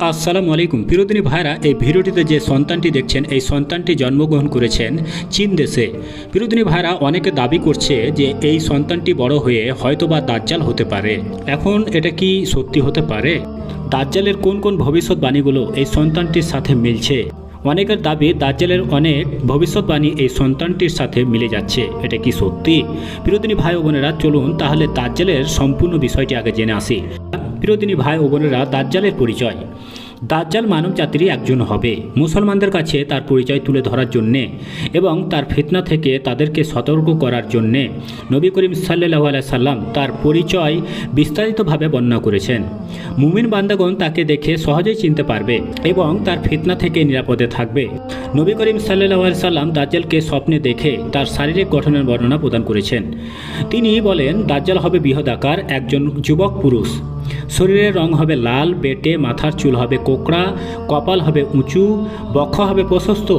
আসসালামু আলাইকুম। প্রিয়দিনী ভাইরা, এই ভিডিওটিতে যে সন্তানটি দেখছেন, এই সন্তানটি জন্মগ্রহণ করেছেন চীন দেশে। প্রিয়দিনী ভাইরা, অনেকে দাবি করছে যে এই সন্তানটি বড় হয়ে হয়তোবা দাজ্জাল হতে পারে। এখন এটা কি সত্যি হতে পারে? দাজ্জালের কোন কোন ভবিষ্যৎবাণীগুলো এই সন্তানটির সাথে মিলছে? অনেকের দাবি, দাজ্জালের অনেক ভবিষ্যৎবাণী এই সন্তানটির সাথে মিলে যাচ্ছে। এটা কি সত্যি? প্রিয়দিনী ভাই ও বোনেরা, চলুন তাহলে দাজ্জালের সম্পূর্ণ বিষয়টি আগে জেনে আসি। প্রিয়দিনী ভাই ও বোনেরা দাজ্জালের পরিচয়। দাজ্জাল মানব জাতিরই একজন হবে। মুসলমানদের কাছে তার পরিচয় তুলে ধরার জন্যে এবং তার ফিতনা থেকে তাদেরকে সতর্ক করার জন্যে নবী করিম সাল্লাহ সাল্লাম তার পরিচয় বিস্তারিতভাবে বর্ণনা করেছেন। মুমিন বান্দাগণ তাকে দেখে সহজেই চিনতে পারবে এবং তার ফিতনা থেকে নিরাপদে থাকবে। নবী করিম সাল্লাহ সাল্লাম দাজ্জালকে স্বপ্নে দেখে তার শারীরিক গঠনের বর্ণনা প্রদান করেছেন। তিনি বলেন, দাজ্জাল হবে বৃহদাকার একজন যুবক পুরুষ। শরীরের রং হবে লাল, বেটে মাথার চুল হবে কোকড়া, কপাল হবে উঁচু, বক্ষ হবে প্রশস্ত।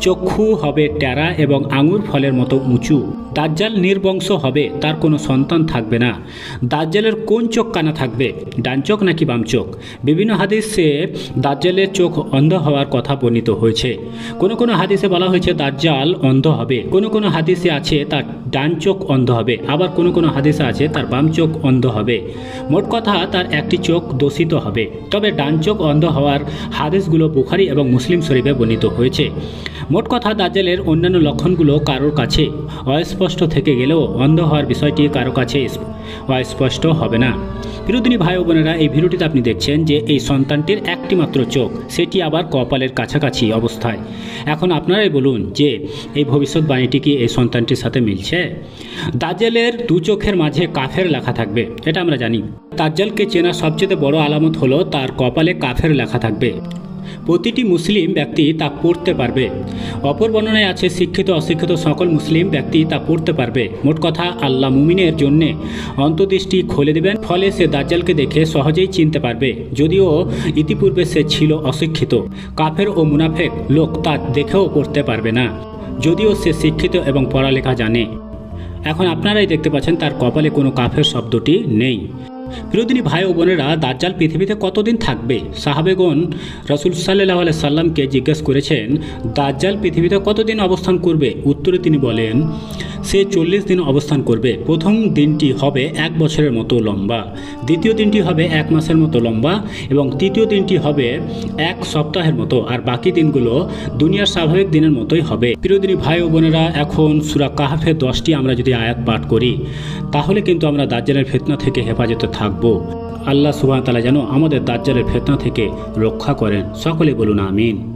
চক্ষু হবে ট্যারা এবং আঙুর ফলের মতো উঁচু। দাজ্জাল নির্বংশ হবে, তার কোনো সন্তান থাকবে না। দাজ্জালের কোন চোখ কানা থাকবে? ডান চোখ নাকি বাম চোখ? বিভিন্ন হাদিসে দাজ্জালের চোখ অন্ধ হওয়ার কথা বর্ণিত হয়েছে। কোনো কোনো হাদিসে বলা হয়েছে দাজ্জাল অন্ধ হবে। কোনো কোনো হাদিসে আছে তার ডান চোখ অন্ধ হবে। আবার কোনো কোনো হাদিসে আছে তার বাম চোখ অন্ধ হবে। মোট কথা তার একটি চোখ দূষিত হবে। তবে ডান চোখ অন্ধ হওয়ার হাদিসগুলো বুখারি এবং মুসলিম শরীফে বর্ণিত হয়েছে। মোট কথা দাজ্জালের অন্যান্য লক্ষণগুলো কারোর কাছে অস্পষ্ট থেকে গেলেও অন্ধ হওয়ার বিষয়টি কারও কাছে অস্পষ্ট হবে না। বিরোধিনী ভাই বোনেরা, এই ভিডিওটিতে আপনি দেখছেন যে এই সন্তানটির একটি মাত্র চোখ, সেটি আবার কপালের কাছাকাছি অবস্থায়। এখন আপনারাই বলুন যে এই ভবিষ্যৎবাণীটি কি এই সন্তানটির সাথে মিলছে? দাজ্জালের দু চোখের মাঝে কাফের লেখা থাকবে, এটা আমরা জানি। দাজ্জালকে চেনার সবচেয়ে বড় আলামত হলো তার কপালে কাফের লেখা থাকবে। প্রতিটি মুসলিম ব্যক্তি তা পড়তে পারবে। অপর বর্ণনায় আছে, শিক্ষিত, অশিক্ষিত সকল মুসলিম ব্যক্তি তা পড়তে পারবে। মোট কথা, আল্লাহ মুমিনের জন্যে অন্তর্দৃষ্টি খুলে দেবেন, ফলে সে দাজ্জালকে দেখে সহজেই চিনতে পারবে। যদিও ইতিপূর্বে সে ছিল অশিক্ষিত। কাফের ও মুনাফেক লোক তা দেখেও পড়তে পারবে না। যদিও সে শিক্ষিত এবং পড়ালেখা জানে। এখন আপনারাই দেখতে পাচ্ছেন তার কপালে কোনো কাফের শব্দটি নেই। প্রিয়দিনী ভাই ও বোনেরা দাজ্জাল পৃথিবীতে কতদিন থাকবে? সাহাবেগন রসুল সাল্লাহ সাল্লামকে জিজ্ঞেস করেছেন, দাজ্জাল পৃথিবীতে কতদিন অবস্থান করবে? উত্তরে তিনি বলেন সে চল্লিশ দিন অবস্থান করবে। প্রথম দিনটি হবে এক বছরের মতো লম্বা। দ্বিতীয় দিনটি হবে এক মাসের মতো লম্বা এবং তৃতীয় দিনটি হবে এক সপ্তাহের মতো। আর বাকি দিনগুলো দুনিয়ার স্বাভাবিক দিনের মতোই হবে। প্রিয়দিনী ভাই ও বোনেরা, এখন সুরা কাহাফের দশটি আমরা যদি আয়াত পাঠ করি, তাহলে কিন্তু আমরা দাজ্জালের ফেতনা থেকে হেফাজতে থাকব। আল্লাহ সুবাহ তালা যেন আমাদের দাজ্জালের ফেতনা থেকে রক্ষা করেন। সকলে বলুন আমিন।